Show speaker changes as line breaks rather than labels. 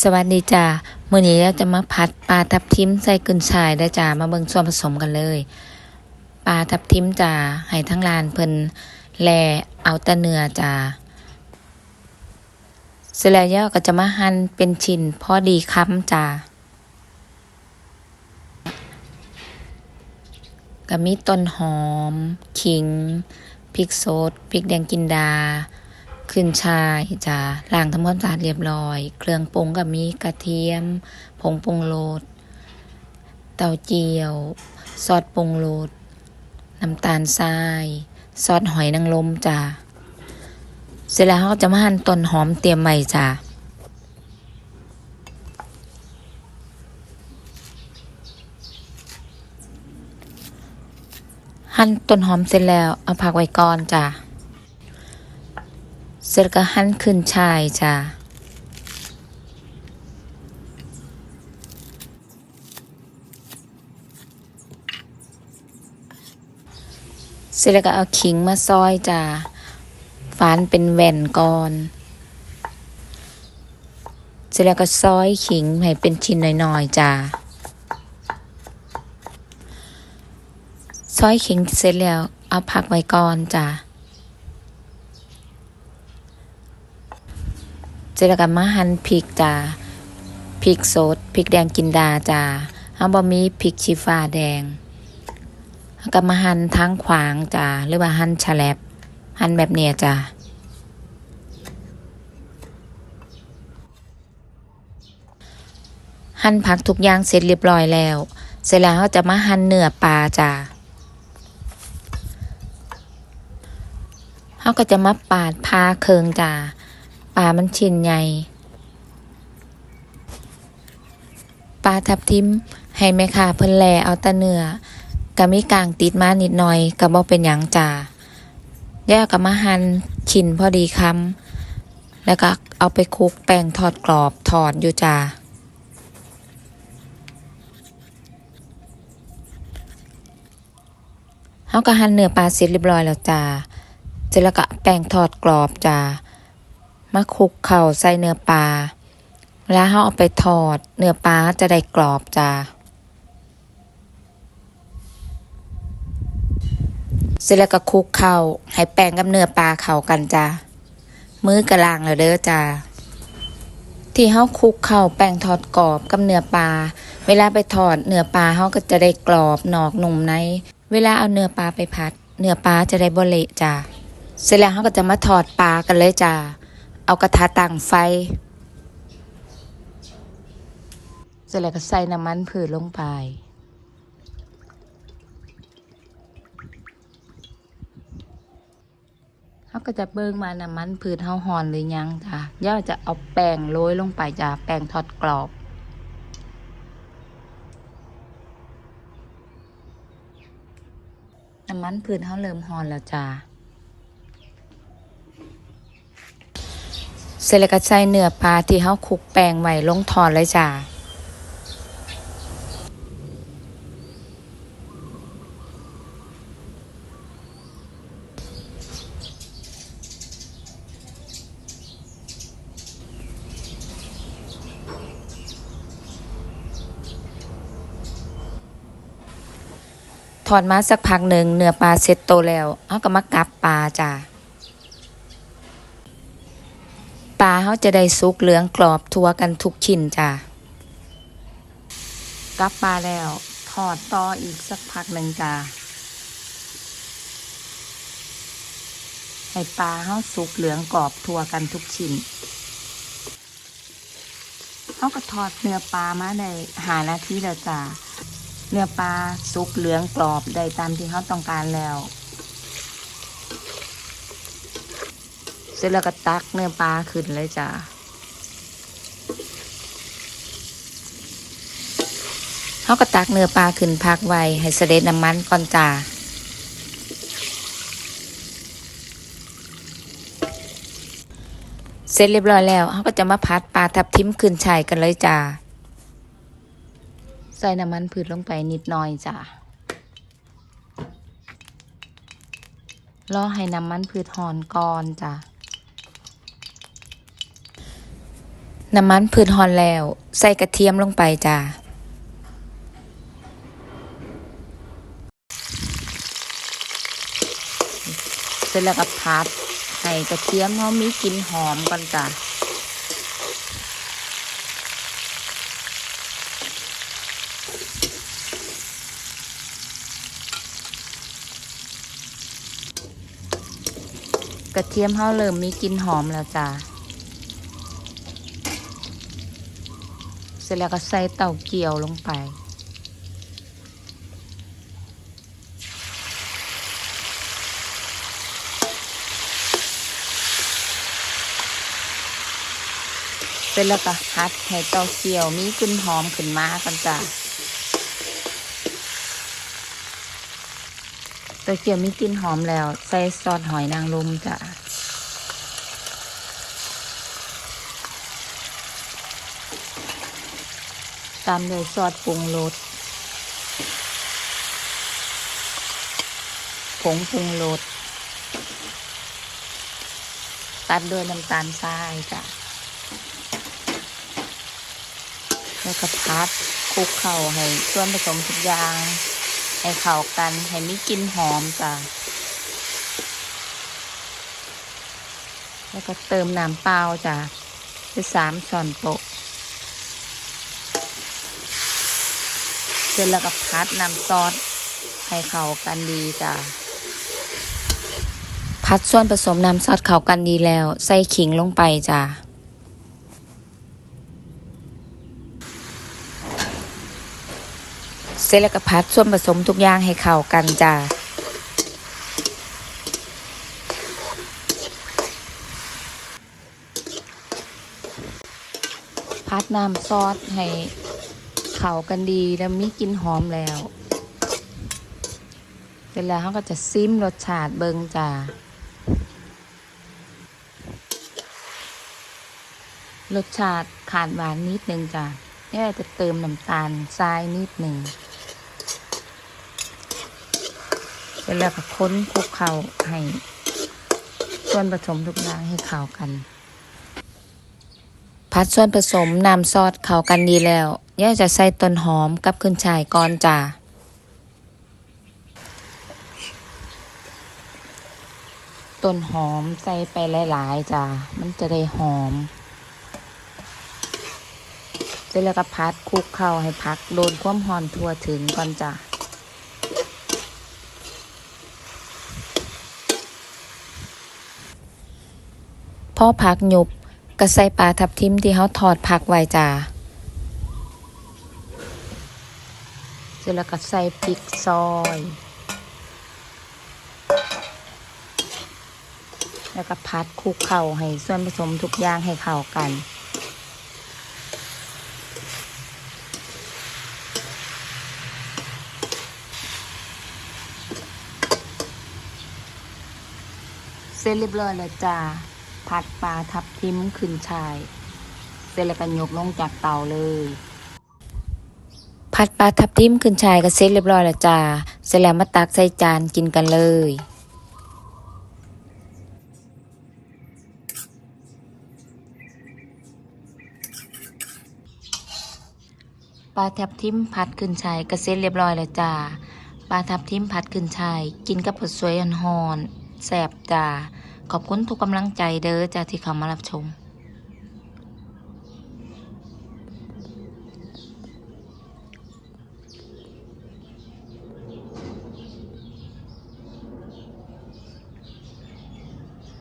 สวัสดีจ้ามื้อนี้เราจะมาผัดปลาทับทิมใส่กุนชายได้จ้ามาเบิ่งส่วนผสมกันเลย ปลาทับทิมจ้าให้ทั้งร้านเพิ่นแลเอาแต่เนื้อจ้าเสร็จแล้วเราก็จะมาหั่นเป็นชิ้นพอดีคำจ้าก็มีต้นหอม ขิงพริกสดพริกแดงกินดา ขึ้นชายจ้าล้างทำความสะอาดเรียบร้อย เครื่องปรุงก็มีกระเทียม ผงปรุงรสเต้าเจี้ยว ซอสปรุงรสน้ำตาลทราย ซอสหอยนางรมจ้าเสร็จแล้วเราจะมาหั่นต้นหอมเตรียมไว้จ้าหั่นต้นหอมเสร็จแล้วเอาผักไว้ก่อนจ้า เสร็จก็หั่นขึ้นชายจ้าเสร็จแล้วก็เอาขิงมาซอยจ้าฝานเป็นแว่นก่อน เสร็จแล้วก็ซอยขิงให้เป็นชิ้นหน้อยๆจ้าซอยขิงเสร็จแล้วเอาพักไว้ก่อนจ้า เสร็จแล้วก็มาหั่นพริกจ้าพริกสดพริกแดงกินดาจ้าเฮาบ่มีพริกชี้ฟ้าแดงก็มาหั่นทั้งขวางจ้าหรือว่าหั่นฉลับหั่นแบบเนี้ยจ้าหั่นผักทุกอย่างเสร็จเรียบร้อยแล้ว เสร็จแล้วเราจะมาหั่นเนื้อปลาจ้าเราก็จะมาปาดพาเคืองจ้า ปลามันชิ้นใหญ่ปลาทับทิมให้แม่ค้าเพิ่นแลเอาตะเนื้อก็มีกลางติดมานิดหน่อยก็บ่เป็นหยังจ้าแล้วก็มาหั่นชิ้นพอดีคำแล้วก็เอาไปคลุกแป้งทอดกรอบทอดอยู่จ้าเฮาก็หั่นเนื้อปลาเสร็จเรียบร้อยแล้วจ้าเสร็จแล้วก็แป้งทอดกรอบจ้า มาคลุกเข่าใส่เนื้อปลาเวลาเราเอาไปทอด เนื้อปลาจะได้กรอบจ้าเสร็จแล้วก็คลุกเข่าให้แป้งกับเนื้อปลาเข้ากันจ้ามือกระลางแล้วเด้อจ้าที่เฮาคลุกเข่าแป้งทอดกรอบกับเนื้อปลา เวลาไปทอดเนื้อปลาเฮาก็จะได้กรอบนอกหนุ่มใน เวลาเอาเนื้อปลาไปผัด เนื้อปลาจะได้บเละจ้าเสร็จแล้วเฮาก็จะมาทอดปลากันเลยจ้า เอากระทะตั้งไฟ เสร็จแล้วก็ใส่น้ำมันผืดลงไป เขาก็จะเบิ่งมาน้ำมันผืดเฮาหอนหรือยังจ้ะย่าจะเอาแป้งโรยลงไปจ้ะแป้งทอดกรอบน้ำมันผืดเฮาเริ่มหอนแล้วจ้ะ เสร็จแล้วก็ใส่เนื้อปลาที่เฮาคลุกแป้งไว้ลงทอดเลยจ้าทอดมาสักพักหนึ่งเนื้อปลาเสร็จโตแล้วเอาก็มากับปลาจ้า ปลาเขาจะได้สุกเหลืองกรอบทั่วกันทุกชิ้นจ้ะกลับปลาแล้วทอดต่ออีกสักพักหนึ่งจ้ะให้ปลาเขาสุกเหลืองกรอบทั่วกันทุกชิ้นเขาก็ทอดเนื้อปลามาได้หานาทีแล้วจ้ะเนื้อปลาสุกเหลืองกรอบได้ตามที่เขาต้องการแล้ว เส ร็จแล้วก็ตักเนื้อปลาขึ้นเลยจ้ะเขาก็ตักเนื้อปลาขึ้นพักไว้ให้เสด็จน้ำมันก่อนจ้าเสร็จเรียบร้อยแล้วเขาก็จะมาพัดปลาทับทิมขึ้นชายกันเลยจ้าใส่น้ำมันพืชลงไปนิดหน่อยจ้ารอให้น้ำมันพืชหอนก่อนจ้ะ น้ำมันพืชฮอนแล้ว ใส่กระเทียมลงไปจ้าเสร็จแล้วก็พัดให้กระเทียมเขามีกลิ่นหอมก่อนจ้ะกระเทียมเขาเริ่มมีกลิ่นหอมแล้วจ้ะ เส ร็จแล้วก็ใส่เต้าเกี่ยวลงไป เสร็จแล้วก็พัดให้เต้าเกี่ยวมีกลิ่นหอมขึ้นมากันจ้ะเต้าเกี่ยวมีกลิ่นหอมแล้ว ใส่ซอสหอยนางรมจ้ะ ตามด้วยซอสปรุงรสผงปรุงรสตัดด้วยน้ำตาลทรายจ้ะแล้วก็พัดคลุกเข่าให้ส่วนผสมทุกอย่าง ให้เข้ากันให้มีกลิ่นหอมจ้ะแล้วก็เติมน้ำเปล่าจ้ะไปสามช้อนโต๊ะ เสร็จแล้วก็พัดน้ำซอสให้เข้ากันดีจ้ะพัดส่วนผสมน้ำซอสเข้ากันดีแล้ว ใส่ขิงลงไปจ้ะเสร็จแล้วก็พัดส่วนผสมทุกอย่างให้เข้ากันจ้ะพัดน้ำซอสให้ เข้ากันดีแล้วมีกลิ่นหอมแล้วเสร็จแล้วเขาก็จะซิมรสชาติเบิงจ้ารสชาติขาดหวานนิดนึงจ้ะเนี่ยจะเติมน้ำตาลทรายนิดหนึ่งเสร็จแล้วก็ค้นคลุกเคล้าให้ส่วนผสมทุกอย่างให้เข้ากัน พัดส่วนผสมนำซอสเข้ากันดีแล้ว เนี่ยจะใส่ต้นหอมกับขึ้นช่ายก่อนจ้าต้นหอมใส่ไปหลาย ๆจ้ามันจะได้หอมเสร็จแล้วก็พัดคลุกเข้าให้พักโดนความหอนทั่วถึงก่อนจ้ะพอผักหยุบก็ใส่ปลาทับทิมที่เขาทอดผักไว้จ้า เสร็จแล้วก็ใส่พริกซอย แล้วก็พัดคลุกเข่าให้ส่วนผสมทุกอย่างให้เข้ากันเสร็จเรียบร้อยแล้วจ้า ผัดปลาทับทิมขึ้นชาย เสร็จแล้วก็ยกลงจากเตาเลย ผัดปลาทับทิมขึ้นชายก็เสร็จเรียบร้อยแล้วจ้าเสร็จแล้วมาตักใส่จานกินกันเลยปลาทับทิมผัดขึ้นชายก็เสร็จเรียบร้อยแล้วจ้าปลาทับทิมผัดขึ้นชายกินกับผดสวยอ่อนแซ่บจ้าขอบคุณทุกกำลังใจเด้อจ้าที่เข้ามารับชม